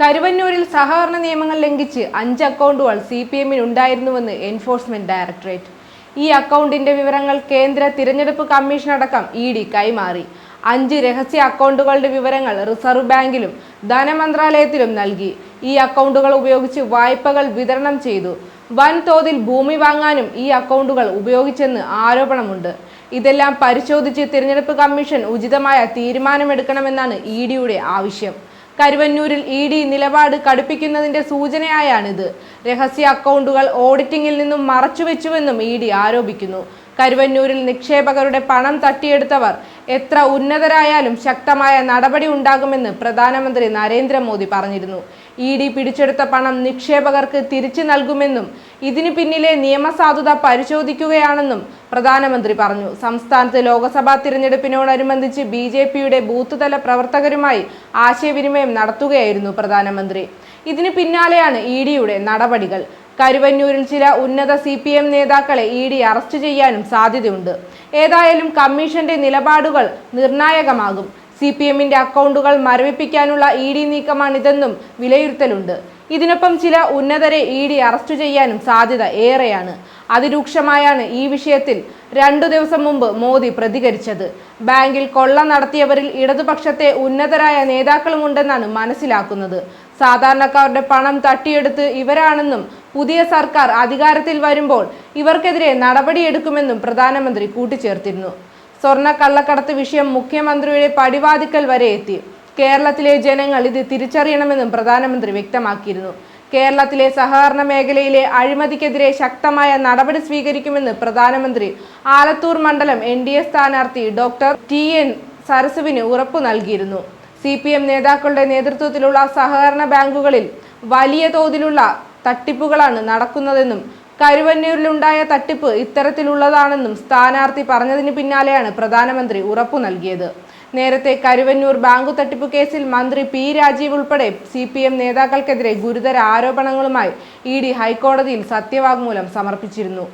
കരുവന്നൂരിൽ സഹകരണ നിയമങ്ങൾ ലംഘിച്ച് അഞ്ച് അക്കൗണ്ടുകൾ സി പി എമ്മിന് ഉണ്ടായിരുന്നുവെന്ന് എൻഫോഴ്സ്മെന്റ് ഡയറക്ടറേറ്റ്. ഈ അക്കൗണ്ടിന്റെ വിവരങ്ങൾ കേന്ദ്ര തിരഞ്ഞെടുപ്പ് കമ്മീഷൻ അടക്കം ഇ ഡി കൈമാറി. അഞ്ച് രഹസ്യ അക്കൗണ്ടുകളുടെ വിവരങ്ങൾ റിസർവ് ബാങ്കിലും ധനമന്ത്രാലയത്തിലും നൽകി. ഈ അക്കൗണ്ടുകൾ ഉപയോഗിച്ച് വായ്പകൾ വിതരണം ചെയ്തു. വൻതോതിൽ ഭൂമി വാങ്ങാനും ഈ അക്കൗണ്ടുകൾ ഉപയോഗിച്ചെന്ന് ആരോപണമുണ്ട്. ഇതെല്ലാം പരിശോധിച്ച് തിരഞ്ഞെടുപ്പ് കമ്മീഷൻ ഉചിതമായ തീരുമാനമെടുക്കണമെന്നാണ് ഇ ഡിയുടെ ആവശ്യം. കരുവന്നൂരിൽ ഇ ഡി നിലപാട് കടുപ്പിക്കുന്നതിന്റെ സൂചനയായാണിത്. രഹസ്യ അക്കൗണ്ടുകൾ ഓഡിറ്റിംഗിൽ നിന്നും മറച്ചുവെച്ചുവെന്നും ഇ ഡി ആരോപിക്കുന്നു. കരുവന്നൂരിൽ നിക്ഷേപകരുടെ പണം തട്ടിയെടുത്തവർ എത്ര ഉന്നതരായാലും ശക്തമായ നടപടി ഉണ്ടാകുമെന്ന് പ്രധാനമന്ത്രി നരേന്ദ്രമോദി പറഞ്ഞിരുന്നു. ഇ ഡി പിടിച്ചെടുത്ത പണം നിക്ഷേപകർക്ക് തിരിച്ചു നൽകുമെന്നും ഇതിനു പിന്നിലെ നിയമസാധുത പരിശോധിക്കുകയാണെന്നും പ്രധാനമന്ത്രി പറഞ്ഞു. സംസ്ഥാനത്ത് ലോക്സഭാ തിരഞ്ഞെടുപ്പിനോടനുബന്ധിച്ച് ബി ജെ പിയുടെ ബൂത്ത് തല പ്രവർത്തകരുമായി ആശയവിനിമയം നടത്തുകയായിരുന്നു പ്രധാനമന്ത്രി. ഇതിന് പിന്നാലെയാണ് ഇ ഡിയുടെ നടപടികൾ. കരുവന്നൂരിൽ ചില ഉന്നത സി പി എം നേതാക്കളെ ഇ ഡി അറസ്റ്റ് ചെയ്യാനും സാധ്യതയുണ്ട്. ഏതായാലും കമ്മീഷന്റെ നിലപാടുകൾ നിർണായകമാകും. സി പി എമ്മിന്റെ അക്കൗണ്ടുകൾ മരവിപ്പിക്കാനുള്ള ഇ ഡി നീക്കമാണിതെന്നും വിലയിരുത്തലുണ്ട്. ഇതിനൊപ്പം ചില ഉന്നതരെ ഇ ഡി അറസ്റ്റ് ചെയ്യാനും സാധ്യത ഏറെയാണ്. അതിരൂക്ഷമായാണ് ഈ വിഷയത്തിൽ രണ്ടു ദിവസം മുമ്പ് മോദി പ്രതികരിച്ചത്. ബാങ്കിൽ കൊള്ള നടത്തിയവരിൽ ഇടതുപക്ഷത്തെ ഉന്നതരായ നേതാക്കളുമുണ്ടെന്നാണ് മനസ്സിലാക്കുന്നത്. സാധാരണക്കാരുടെ പണം തട്ടിയെടുത്ത് ഇവരാണെന്നും പുതിയ സർക്കാർ അധികാരത്തിൽ വരുമ്പോൾ ഇവർക്കെതിരെ നടപടിയെടുക്കുമെന്നും പ്രധാനമന്ത്രി കൂട്ടിച്ചേർത്തിരുന്നു. സ്വർണ കള്ളക്കടത്ത് വിഷയം മുഖ്യമന്ത്രിയുടെ പടിവാതിക്കൽ വരെ എത്തി. കേരളത്തിലെ ജനങ്ങൾ ഇത് തിരിച്ചറിയണമെന്നും പ്രധാനമന്ത്രി വ്യക്തമാക്കിയിരുന്നു. കേരളത്തിലെ സഹകരണ മേഖലയിലെ അഴിമതിക്കെതിരെ ശക്തമായ നടപടി സ്വീകരിക്കുമെന്ന് പ്രധാനമന്ത്രി ആലത്തൂർ മണ്ഡലം എൻ ഡി എ സ്ഥാനാർത്ഥി ഡോക്ടർ ടി എൻ സരസുവിന് ഉറപ്പു നൽകിയിരുന്നു. സി പി എം നേതാക്കളുടെ നേതൃത്വത്തിലുള്ള സഹകരണ ബാങ്കുകളിൽ വലിയ തോതിലുള്ള തട്ടിപ്പുകളാണ് നടക്കുന്നതെന്നും കരുവന്നൂരിലുണ്ടായ തട്ടിപ്പ് ഇത്തരത്തിലുള്ളതാണെന്നും സ്ഥാനാർത്ഥി പറഞ്ഞതിന് പിന്നാലെയാണ് പ്രധാനമന്ത്രി ഉറപ്പു നൽകിയത്. നേരത്തെ കരുവന്നൂർ ബാങ്ക് തട്ടിപ്പ് കേസിൽ മന്ത്രി പി രാജീവ് ഉൾപ്പെടെ സി പി എം നേതാക്കൾക്കെതിരെ ഗുരുതര ആരോപണങ്ങളുമായി ഇ ഡി ഹൈക്കോടതിയിൽ സത്യവാങ്മൂലം സമർപ്പിച്ചിരുന്നു.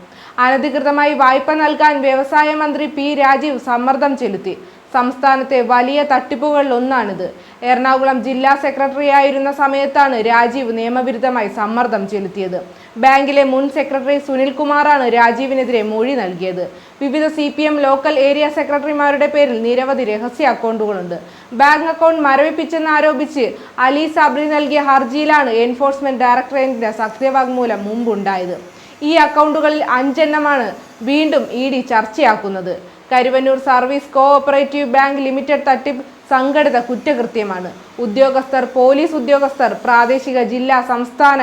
അനധികൃതമായി വായ്പ നൽകാൻ വ്യവസായ മന്ത്രി പി രാജീവ് സമ്മർദ്ദം ചെലുത്തി. സംസ്ഥാനത്തെ വലിയ തട്ടിപ്പുകളിൽ ഒന്നാണിത്. എറണാകുളം ജില്ലാ സെക്രട്ടറി ആയിരുന്ന സമയത്താണ് രാജീവ് നിയമവിരുദ്ധമായി സമ്മർദ്ദം ചെലുത്തിയത്. ബാങ്കിലെ മുൻ സെക്രട്ടറി സുനിൽകുമാറാണ് രാജീവിനെതിരെ മൊഴി നൽകിയത്. വിവിധ C P M local area സെക്രട്ടറിമാരുടെ പേരിൽ നിരവധി രഹസ്യ അക്കൗണ്ടുകളുണ്ട്. ബാങ്ക് അക്കൗണ്ട് മരവിപ്പിച്ചെന്ന് ആരോപിച്ച് അലി സബ്രി നൽകിയ ഹർജിയിലാണ് എൻഫോഴ്സ്മെന്റ് ഡയറക്ടറേറ്റിന്റെ സത്യവാങ്മൂലം മുമ്പുണ്ടായത്. ഈ അക്കൗണ്ടുകളിൽ അഞ്ചെണ്ണമാണ് വീണ്ടും E D ചർച്ചയാക്കുന്നത്. Karuvannur service cooperative bank limited തട്ടിപ്പ് സംഘടിത കുറ്റകൃത്യമാണ്. ഉദ്യോഗസ്ഥർ പോലീസ് ഉദ്യോഗസ്ഥർ പ്രാദേശിക ജില്ലാ സംസ്ഥാന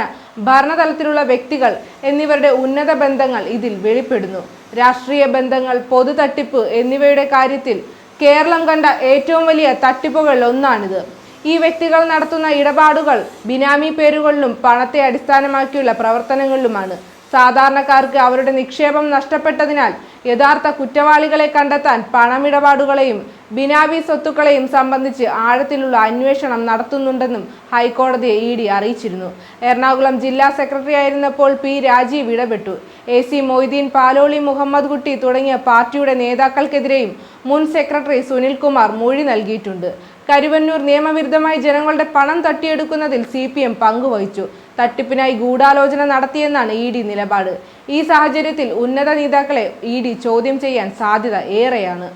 ഭരണതലത്തിലുള്ള വ്യക്തികൾ എന്നിവരുടെ ഉന്നത ബന്ധങ്ങൾ ഇതിൽ വെളിപ്പെടുന്നു. രാഷ്ട്രീയ ബന്ധങ്ങൾ പൊതു തട്ടിപ്പ് എന്നിവയുടെ കാര്യത്തിൽ കേരളം കണ്ട ഏറ്റവും വലിയ തട്ടിപ്പുകളിൽ ഒന്നാണിത് ഈ വ്യക്തികൾ നടത്തുന്ന ഇടപാടുകൾ ബിനാമി പേരുകളിലും പണത്തെ അടിസ്ഥാനമാക്കിയുള്ള പ്രവർത്തനങ്ങളിലുമാണ്. സാധാരണക്കാർക്ക് അവരുടെ നിക്ഷേപം നഷ്ടപ്പെട്ടതിനാൽ യഥാർത്ഥ കുറ്റവാളികളെ കണ്ടെത്താൻ പണമിടപാടുകളെയും ബിനാമി സ്വത്തുക്കളെയും സംബന്ധിച്ച് ആഴത്തിലുള്ള അന്വേഷണം നടത്തുന്നുണ്ടെന്നും ഹൈക്കോടതിയെ ഇ ഡി അറിയിച്ചിരുന്നു. എറണാകുളം ജില്ലാ സെക്രട്ടറി ആയിരുന്നപ്പോൾ പി രാജീവ് ഇടപെട്ടു. എ സി മൊയ്തീൻ പാലോളി മുഹമ്മദ് കുട്ടി തുടങ്ങിയ പാർട്ടിയുടെ നേതാക്കൾക്കെതിരെയും മുൻ സെക്രട്ടറി സുനിൽകുമാർ മൊഴി നൽകിയിട്ടുണ്ട്. കരുവന്നൂർ നിയമവിരുദ്ധമായി ജനങ്ങളുടെ പണം തട്ടിയെടുക്കുന്നതിൽ സി പി എം പങ്കുവഹിച്ചു. തട്ടിപ്പിനായി ഗൂഢാലോചന നടത്തിയെന്നാണ് ഇ ഡി നിലപാട്. ഈ സാഹചര്യത്തിൽ ഉന്നത നേതാക്കളെ ഇ ഡി ചോദ്യം ചെയ്യാൻ സാധ്യത ഏറെയാണ്.